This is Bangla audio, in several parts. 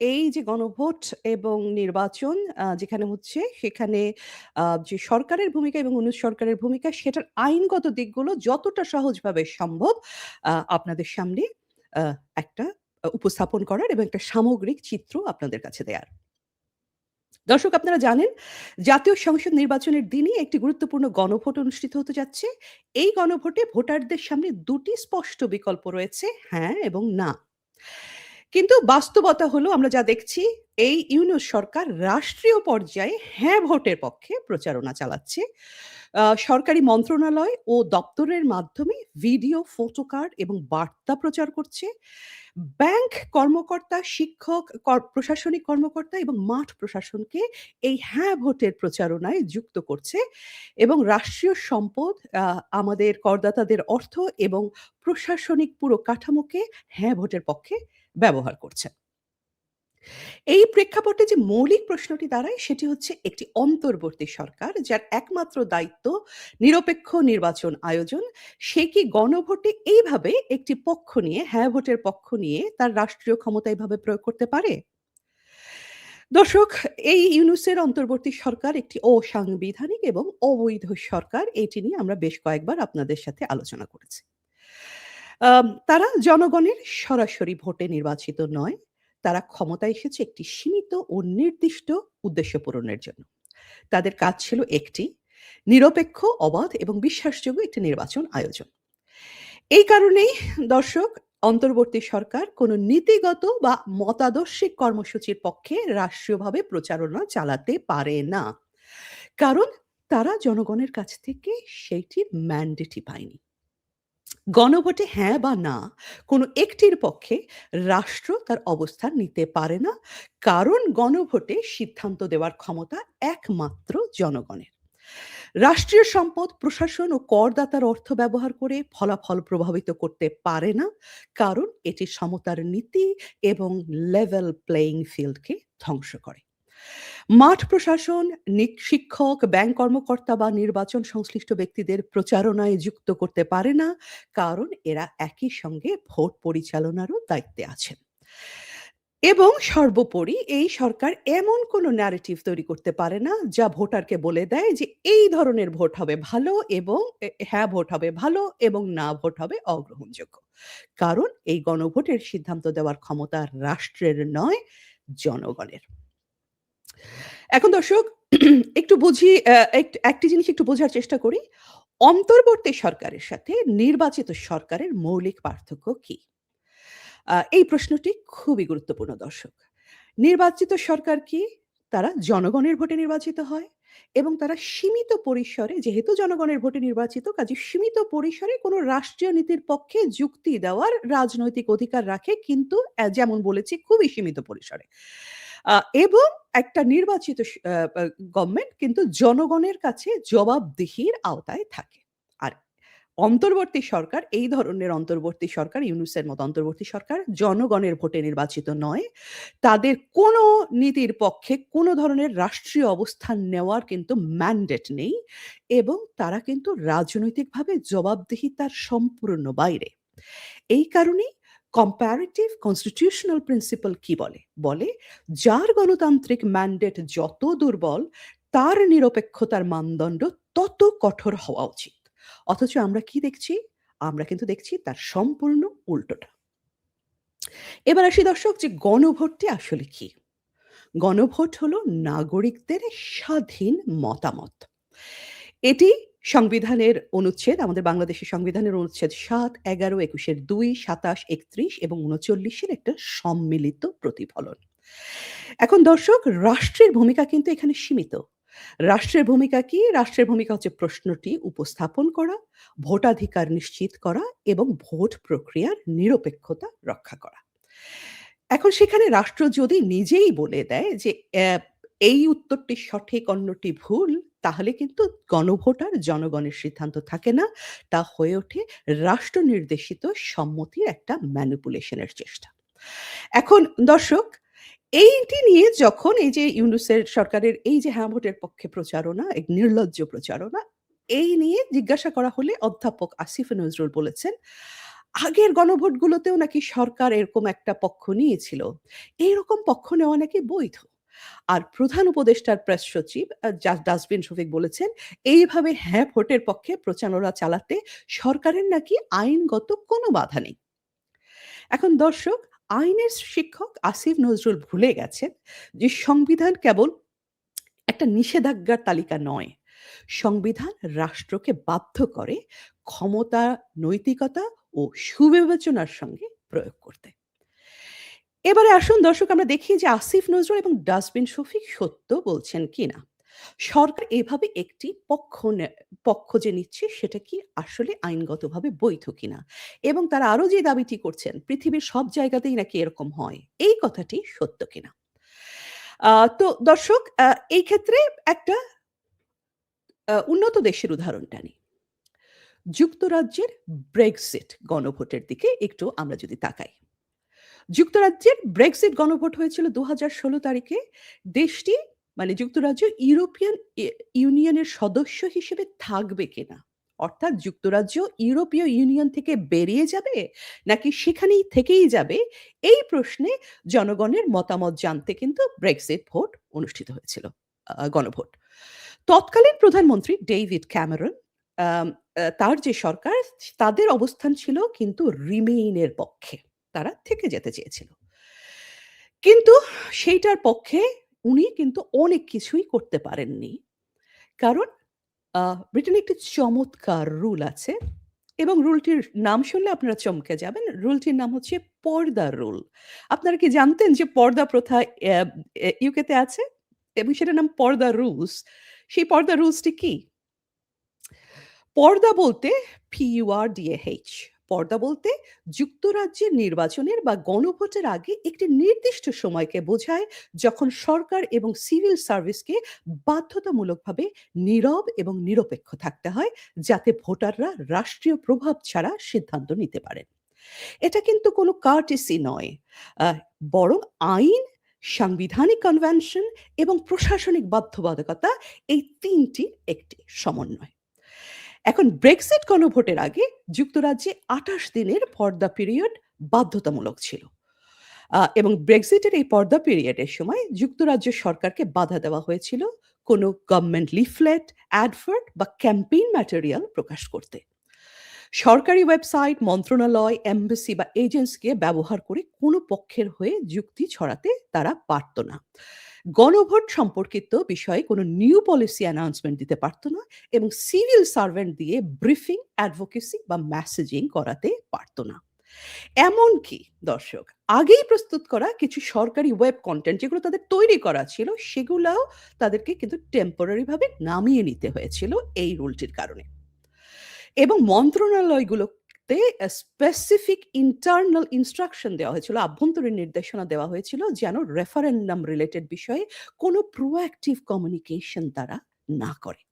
এই যে গণভোট এবং নির্বাচন যেখানে হচ্ছে সেখানে যে সরকারের ভূমিকা এবং অন্য সরকারের ভূমিকা, সেটার আইনগত দিকগুলো যতটা সহজভাবে সম্ভব আপনাদের সামনে একটা উপস্থাপন করার এবং একটা সামগ্রিক চিত্র আপনাদের কাছে দেয়ার। দর্শক, আপনারা জানেন, জাতীয় সংসদ নির্বাচনের দিনই একটি গুরুত্বপূর্ণ গণভোট অনুষ্ঠিত হতে যাচ্ছে। এই গণভোটে ভোটারদের সামনে দুটি স্পষ্ট বিকল্প রয়েছে হ্যাঁ এবং না। কিন্তু বাস্তবতা হলো আমরা যা দেখছি এই ইউনূস সরকার রাষ্ট্রীয় পর্যায়ে হ্যাঁ ভোটের পক্ষে প্রচারণা চালাচ্ছে। সরকারি মন্ত্রণালয় ও দপ্তরের মাধ্যমে ভিডিও, ফটো কার্ড এবং বার্তা প্রচার করছে। ব্যাংক কর্মকর্তা, শিক্ষক, প্রশাসনিক কর্মকর্তা এবং মাঠ প্রশাসনকে এই হ্যাঁ ভোটের প্রচারণায় যুক্ত করছে এবং রাষ্ট্রীয় সম্পদ আমাদের করদাতাদের অর্থ এবং প্রশাসনিক পুরো কাঠামোকে হ্যাঁ ভোটের পক্ষে ব্যবহার করছে। এই প্রেক্ষাপটে যে মৌলিক প্রশ্নটি দাঁড়ায় সেটি হচ্ছে একটি অন্তর্বর্তী সরকার যার একমাত্র দায়িত্ব নিরপেক্ষ নির্বাচন আয়োজন, সে কি গণভোটে এইভাবে একটি পক্ষ নিয়ে হ্যাঁ ভোটের পক্ষ নিয়ে তার রাষ্ট্রীয় ক্ষমতা এভাবে প্রয়োগ করতে পারে? দর্শক এই ইউনুসের অন্তর্বর্তী সরকার একটি অসাংবিধানিক এবং অবৈধ সরকার এটি নিয়ে আমরা বেশ কয়েকবার আপনাদের সাথে আলোচনা করেছি। তারা জনগণের সরাসরি ভোটে নির্বাচিত নয়। তারা ক্ষমতায় এসেছে একটি সীমিত ও নির্দিষ্ট উদ্দেশ্য পূরণের জন্য। তাদের কাজ ছিল একটি, নিরপেক্ষ, অবাধ এবং বিশ্বাসযোগ্য একটি নির্বাচন আয়োজন। এই কারণেই দর্শক অন্তর্বর্তী সরকার কোনো নীতিগত বা মতাদর্শিক কর্মসূচির পক্ষে রাষ্ট্রীয়ভাবে প্রচারণা চালাতে পারে না। কারণ তারা জনগণের কাছ থেকে সেইটির ম্যান্ডেটই পায়নি। গণভোটে হ্যাঁ বা না কোনো একটির পক্ষে রাষ্ট্র তার অবস্থান নিতে পারে না। কারণ গণভোটে সিদ্ধান্ত দেওয়ার ক্ষমতা একমাত্র জনগণের। রাষ্ট্রীয় সম্পদ, প্রশাসন ও করদাতার অর্থ ব্যবহার করে ফলাফল প্রভাবিত করতে পারে না। কারণ এটি সমতার নীতি এবং লেভেল প্লেয়িং ফিল্ডকে ধ্বংস করে। মাঠ প্রশাসন, শিক্ষক, ব্যাংক কর্মকর্তা বা নির্বাচন সংশ্লিষ্ট ব্যক্তিদের প্রচারণায় যুক্ত করতে পারে না। কারণ এরা একই সঙ্গে ভোট পরিচালনারও দায়িত্বে আছেন। এবং সর্বোপরি এই সরকার এমন কোনো ন্যারেটিভ তৈরি করতে পারে না যা ভোটারকে বলে দেয় যে এই ধরনের ভোট হবে ভালো এবং হ্যাঁ ভোট হবে ভালো এবং না ভোট হবে অগ্রহণযোগ্য। কারণ এই গণভোটের সিদ্ধান্ত দেওয়ার ক্ষমতা রাষ্ট্রের নয়, জনগণের। এখন দর্শক, একটু বুঝি একটি জিনিস একটু বোঝার চেষ্টা করি। অন্তর্বর্তী সরকারের সাথে নির্বাচিত সরকারের মৌলিক পার্থক্য কি? এই প্রশ্নটি খুবই গুরুত্বপূর্ণ, দর্শক। নির্বাচিত সরকার কি? তারা জনগণের ভোটে নির্বাচিত হয় এবং তারা সীমিত পরিসরে, যেহেতু জনগণের ভোটে নির্বাচিত, কাজে সীমিত পরিসরে কোনো রাষ্ট্রীয় নীতির পক্ষে যুক্তি দেওয়ার রাজনৈতিক অধিকার রাখে, কিন্তু যেমন বলেছি, খুবই সীমিত পরিসরে। এবং একটা নির্বাচিত গভর্নমেন্ট কিন্তু জনগণের কাছে জবাবদিহির আওতায় থাকে। আর অন্তর্বর্তী সরকার, এই ধরনের অন্তর্বর্তী সরকার, ইউনুসের মতো অন্তর্বর্তী সরকার জনগণের ভোটে নির্বাচিত নয়। তাদের কোনো নীতির পক্ষে কোনো ধরনের রাষ্ট্রীয় অবস্থান নেওয়ার কিন্তু ম্যান্ডেট নেই এবং তারা কিন্তু রাজনৈতিকভাবে জবাবদিহিতার সম্পূর্ণ বাইরে। এই কারণেই কম্পারেটিভ কনস্টিটিউশনাল প্রিন্সিপাল কি বলে? বলে, যার গণতান্ত্রিক ম্যান্ডেট যত দুর্বল, তার নিরপেক্ষতার মানদণ্ড তত কঠোর হওয়া উচিত। অথচ আমরা কি দেখছি? আমরা কিন্তু দেখছি তার সম্পূর্ণ উল্টোটা। এবার আসি দর্শক, যে গণভোটটি আসলে কি? গণভোট হলো নাগরিকদের স্বাধীন মতামত। এটি সংবিধানের অনুচ্ছেদ আমাদের বাংলাদেশের সংবিধানের অনুচ্ছেদ সাত এগারো একুশের দুই সাতাশ একত্রিশ এবং উনচল্লিশের একটা সম্মিলিত প্রতিফলন। এখন দর্শক রাষ্ট্রের ভূমিকা কিন্তু এখানে সীমিত। রাষ্ট্রের ভূমিকা কি? রাষ্ট্রের ভূমিকা হচ্ছে প্রশ্নটি উপস্থাপন করা, ভোটাধিকার নিশ্চিত করা এবং ভোট প্রক্রিয়ার নিরপেক্ষতা রক্ষা করা। এখন সেখানে রাষ্ট্র যদি নিজেই বলে দেয় যে এই উত্তরটি সঠিক অন্যটি ভুল তাহলে কিন্তু গণভোট আর জনগণের সিদ্ধান্ত থাকে না। তা হয়ে ওঠে রাষ্ট্র নির্দেশিত সম্মতির একটা ম্যানিপুলেশন এর চেষ্টা। এখন দর্শক এইটি নিয়ে যখন এই যে ইউনুসের সরকারের এই যে হ্যাঁ ভোটের পক্ষে প্রচারণা, এক নির্লজ্জ প্রচারণা, এই নিয়ে জিজ্ঞাসা করা হলে অধ্যাপক আসিফ নজরুল বলেছেন, আগের গণভোটগুলোতেও নাকি সরকার এরকম একটা পক্ষ নিয়েছিল। এইরকম পক্ষ নেওয়া নাকি বৈধ। আর প্রধান উপদেষ্টার প্রেস সচিব ডাস্টবিন শফিক বলেছেন, এইভাবে হ্যাঁ ভোটের পক্ষে প্রচারণা চালাতে সরকারের নাকি আইনগত কোনো বাধা নেই। এখন দর্শক, আইনের শিক্ষক আসিফ নজরুল ভুলে গেছেন যে সংবিধান কেবল একটা নিষেধাজ্ঞার তালিকা নয়। সংবিধান রাষ্ট্রকে বাধ্য করে ক্ষমতা, নৈতিকতা ও সুবিবেচনার সঙ্গে প্রয়োগ করতে। এবারে আসুন দর্শক, আমরা দেখি যে আসিফ নজরুল এবং ডাস্টবিন শফিক সত্য বলছেন কিনা। সরকার এভাবে একটি পক্ষ পক্ষ যে নিচ্ছে সেটা কি আসলে আইনগতভাবে বৈধ কিনা? এবং তারা আরও যে দাবিটি করছেন, পৃথিবীর সব জায়গাতেই নাকি এরকম হয়। এই কথাটি সত্য কিনা? তো দর্শক এই ক্ষেত্রে একটা উন্নত দেশের উদাহরণ টানি। যুক্তরাজ্যের ব্রেক্সিট গণভোটের দিকে একটু আমরা যদি তাকাই। যুক্তরাজ্যের ব্রেক্সিট গণভোট হয়েছিল ২০১৬ তারিখে। দেশটি মানে যুক্তরাজ্য, ইউরোপিয়ান ইউনিয়নের সদস্য হিসেবে থাকবে কিনা? অর্থাৎ যুক্তরাজ্য ইউরোপীয় ইউনিয়ন থেকে বেরিয়ে যাবে নাকি সেখানেই থেকেই যাবে? এই প্রশ্নে জনগণের মতামত জানতে কিন্তু ব্রেক্সিট ভোট অনুষ্ঠিত হয়েছিল। গণভোট। তৎকালীন প্রধানমন্ত্রী ডেভিড ক্যামেরন তার যে সরকার, তাদের অবস্থান ছিল কিন্তু রিমেইনের পক্ষে। তারা থেকে যেতে চেয়েছিল। কিন্তু সেইটার পক্ষে উনি কিন্তু অনেক কিছুই করতে পারেননি। কারণ ব্রিটেনে একটি চমৎকার রুল আছে এবং রুলটির নাম শুনলে আপনারা চমকে যাবেন। রুলটির নাম হচ্ছে পর্দা রুল। আপনারা কি জানতেন যে পর্দা প্রথা ইউকেতে আছে? এবং সেটার নাম পর্দা রুলস। সেই পর্দা রুলসটি কি? পর্দা বলতে P-U-R-D-A-H পর্দা বলতে যুক্তরাজ্যের নির্বাচনের বা গণভোটের আগে একটি নির্দিষ্ট সময়কে বোঝায় যখন সরকার এবং সিভিল সার্ভিসকে বাধ্যতামূলকভাবে নীরব এবং নিরপেক্ষ থাকতে হয় যাতে ভোটাররা রাষ্ট্রীয় প্রভাব ছাড়া সিদ্ধান্ত নিতে পারেন। এটা কিন্তু কোনো কার্টিসি নয়। বরং আইন, সাংবিধানিক কনভেনশন এবং প্রশাসনিক বাধ্যবাধকতা এই তিনটি একটি সমন্বয়। এখন ব্রেক্সিট গণভোটের আগে যুক্তরাজ্যে ২৮ দিনের পর্দা পিরিয়ড বাধ্যতামূলক ছিল। এবং ব্রেক্সিটের এই পর্দা পিরিয়ডের সময় যুক্তরাজ্য সরকারকে বাধা দেওয়া হয়েছিল কোনো গভর্নমেন্ট লিফলেট, অ্যাডভার্ট বা ক্যাম্পেইন ম্যাটেরিয়াল প্রকাশ করতে। সরকারি ওয়েবসাইট, মন্ত্রণালয়, এমবাসি বা এজেন্সিকে ব্যবহার করে কোনো পক্ষের হয়ে যুক্তি ছড়াতে তারা পারত না। গণভোট সম্পর্কিত বিষয়ে কোনো নিউ পলিসি অ্যানাউন্সমেন্ট দিতে পারত না এবং সিভিল সার্ভেন্ট দিয়ে ব্রিফিং, অ্যাডভোকেসি বা মেসেজিং করাতে পারত না। এমনকি দর্শক আগেই প্রস্তুত করা কিছু সরকারি ওয়েব কন্টেন্ট যেগুলো তাদের তৈরি করা ছিল সেগুলাও তাদেরকে কিন্তু টেম্পোরারি ভাবে নামিয়ে নিতে হয়েছিল এই রুলটির কারণে। এবং মন্ত্রণালয়গুলোতে আ স্পেসিফিক ইন্টারনাল ইনস্ট্রাকশন দেওয়া হয়েছিল, আভ্যন্তরীণ নির্দেশনা দেওয়া হয়েছিল যেন রেফারেন্ডাম রিলেটেড বিষয়ে কোনো প্রোঅ্যাক্টিভ কমিউনিকেশন তারা না করে।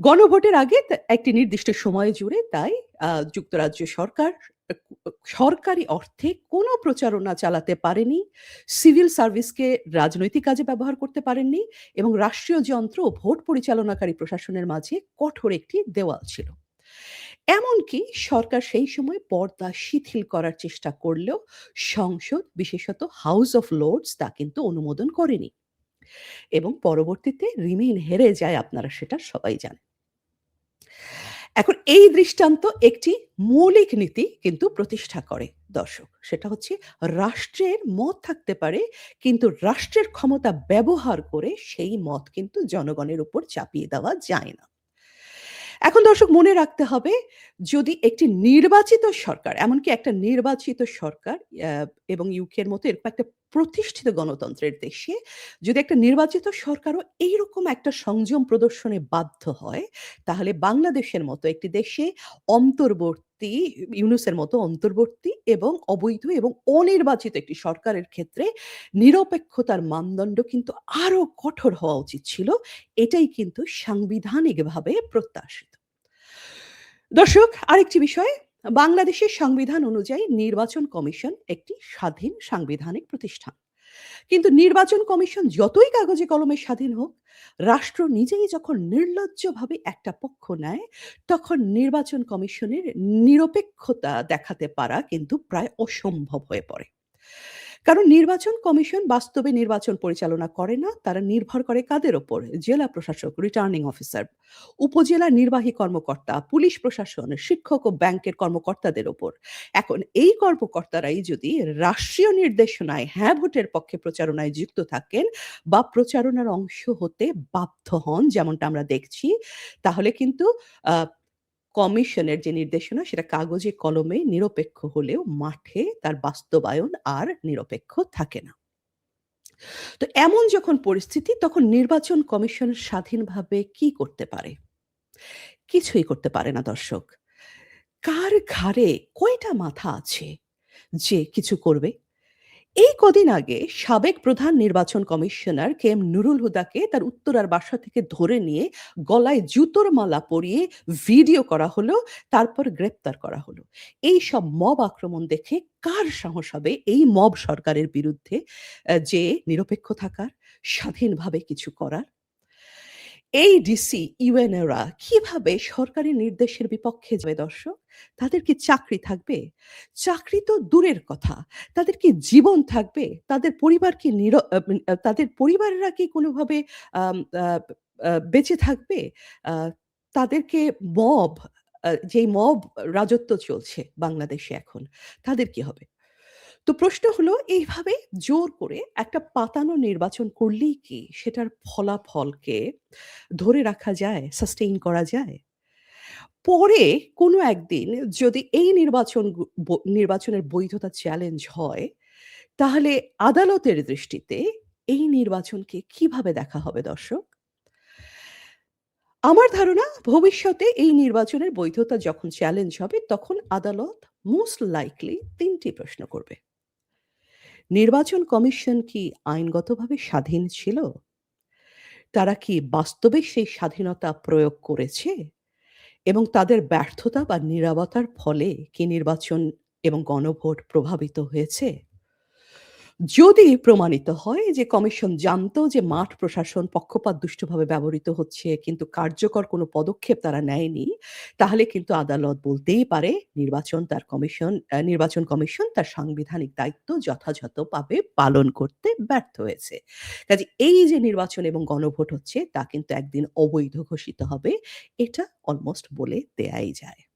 গণভোটের আগে একটি নির্দিষ্ট সময় জুড়ে তাই যুক্তরাজ্য সরকার সরকারি অর্থে কোনো প্রচারণা চালাতে পারেনি, সিভিল সার্ভিসকে রাজনৈতিক কাজে ব্যবহার করতে পারেননি এবং রাষ্ট্রীয় যন্ত্র ভোট পরিচালনাকারী প্রশাসনের মাঝে কঠোর একটি দেওয়াল ছিল। এমনকি সরকার সেই সময় পর্দা শিথিল করার চেষ্টা করলেও সংসদ, বিশেষত হাউস অফ লর্ডস তা কিন্তু অনুমোদন করেনি। এবং পরবর্তীতে রিমেইন হেরে যায় আপনারা সেটা সবাই জানেন। এখন এই দৃষ্টান্ত একটি মৌলিক নীতি কিন্তু প্রতিষ্ঠা করে দর্শক। সেটা হচ্ছে রাষ্ট্রের মত থাকতে পারে, কিন্তু রাষ্ট্রের ক্ষমতা ব্যবহার করে সেই মত কিন্তু জনগণের উপর চাপিয়ে দেওয়া যায় না। এখন দর্শক মনে রাখতে হবে যদি একটি নির্বাচিত সরকার, এমনকি একটা নির্বাচিত সরকার এবং ইউকের মতো এরকম একটা প্রতিষ্ঠিত গণতন্ত্রের দেশে যদি একটা নির্বাচিত সরকারও এইরকম একটা সংযম প্রদর্শনে বাধ্য হয়, তাহলে বাংলাদেশের মতো একটি দেশে অন্তর্বর্তী ইউনুসের মতো অন্তর্বর্তী এবং অবৈধ এবং অনির্বাচিত একটি সরকারের ক্ষেত্রে নিরপেক্ষতার মানদণ্ড কিন্তু আরও কঠোর হওয়া উচিত ছিল। এটাই কিন্তু সাংবিধানিকভাবে প্রত্যাশিত। দর্শক আরেকটি বিষয়, বাংলাদেশের সংবিধান অনুযায়ী নির্বাচন কমিশন একটি স্বাধীন সাংবিধানিক প্রতিষ্ঠান। কিন্তু নির্বাচন কমিশন যতই কাগজে কলমে স্বাধীন হোক, রাষ্ট্র নিজেই যখন নির্লজ্জভাবে একটা পক্ষ নেয়, তখন নির্বাচন কমিশনের নিরপেক্ষতা দেখাতে পারা কিন্তু প্রায় অসম্ভব হয়ে পড়ে। কারণ নির্বাচন কমিশন বাস্তবে নির্বাচন পরিচালনা করে না। তারা নির্ভর করে কাদের ওপর? জেলা প্রশাসক, রিটার্নিং অফিসার, উপজেলা নির্বাহী কর্মকর্তা, পুলিশ প্রশাসন, শিক্ষক ও ব্যাংকের কর্মকর্তাদের ওপর। এখন এই কর্মকর্তারাই যদি রাষ্ট্রীয় নির্দেশনায় হ্যাঁ ভোটের পক্ষে প্রচারণায় যুক্ত থাকেন বা প্রচারণার অংশ হতে বাধ্য হন, যেমনটা আমরা দেখছি, তাহলে কিন্তু কমিশনের যে নির্দেশনা, সেটা কাগজে, কলমে নিরপেক্ষ হলেও মাঠে তার বাস্তবায়ন আর নিরপেক্ষ থাকে না। তো এমন যখন পরিস্থিতি, তখন নির্বাচন কমিশন স্বাধীনভাবে কি করতে পারে? কিছুই করতে পারে না দর্শক। কার ঘাড়ে কয়টা মাথা আছে যে কিছু করবে? এই কদিন আগে সাবেক প্রধান নির্বাচন কমিশনার কে এম নুরুল হুদাকে তার উত্তরার বাসা থেকে ধরে নিয়ে গলায় জুতোর মালা পরিয়ে ভিডিও করা হলো, তারপর গ্রেপ্তার করা হলো। এই সব মব আক্রমণ দেখে কার সাহস হবে এই মব সরকারের বিরুদ্ধে যে নিরপেক্ষ থাকার, স্বাধীনভাবে কিছু করার? এই ডিসি, ইউএনওরা কীভাবে সরকারি নির্দেশের বিপক্ষে যাবে দর্শক? তাদের কি চাকরি থাকবে? চাকরি তো দূরের কথা। তাদের কি জীবন থাকবে? তাদের পরিবার কি তাদের পরিবারেরা কি কোনোভাবে বেঁচে থাকবে? তাদেরকে মব যেই মব রাজত্ব চলছে বাংলাদেশে এখন, তাদের কি হবে? তো প্রশ্ন হলো এইভাবে জোর করে একটা পাতানো নির্বাচন করলেই কি সেটার ফলাফলকে ধরে রাখা যায়, সাস্টেইন করা যায়? পরে কোনো একদিন যদি এই নির্বাচন নির্বাচনের বৈধতা চ্যালেঞ্জ হয়, তাহলে আদালতের দৃষ্টিতে এই নির্বাচনকে কীভাবে দেখা হবে দর্শক? আমার ধারণা ভবিষ্যতে এই নির্বাচনের বৈধতা যখন চ্যালেঞ্জ হবে তখন আদালত মোস্ট লাইকলি তিনটি প্রশ্ন করবে। নির্বাচন কমিশন কি আইনগতভাবে স্বাধীন ছিল? তারা কি বাস্তবে সেই স্বাধীনতা প্রয়োগ করেছে? এবং তাদের ব্যর্থতা বা নিরাপত্তার ফলে কি নির্বাচন এবং গণভোট প্রভাবিত হয়েছে? যদি প্রমাণিত হয় যে কমিশন জানতো যে মাঠ প্রশাসন পক্ষপাতদুষ্টভাবে ব্যবহৃত হচ্ছে কিন্তু কার্যকর কোনো পদক্ষেপ তারা নেয়নি, তাহলে কিন্তু আদালত বলতেই পারে নির্বাচন তার কমিশন নির্বাচন কমিশন তার সাংবিধানিক দায়িত্ব যথাযথভাবে পালন করতে ব্যর্থ হয়েছে। কাজে এই যে নির্বাচন এবং গণভোট হচ্ছে তা কিন্তু একদিন অবৈধ ঘোষিত হবে। এটা অলমোস্ট বলে দেয়াই যায়।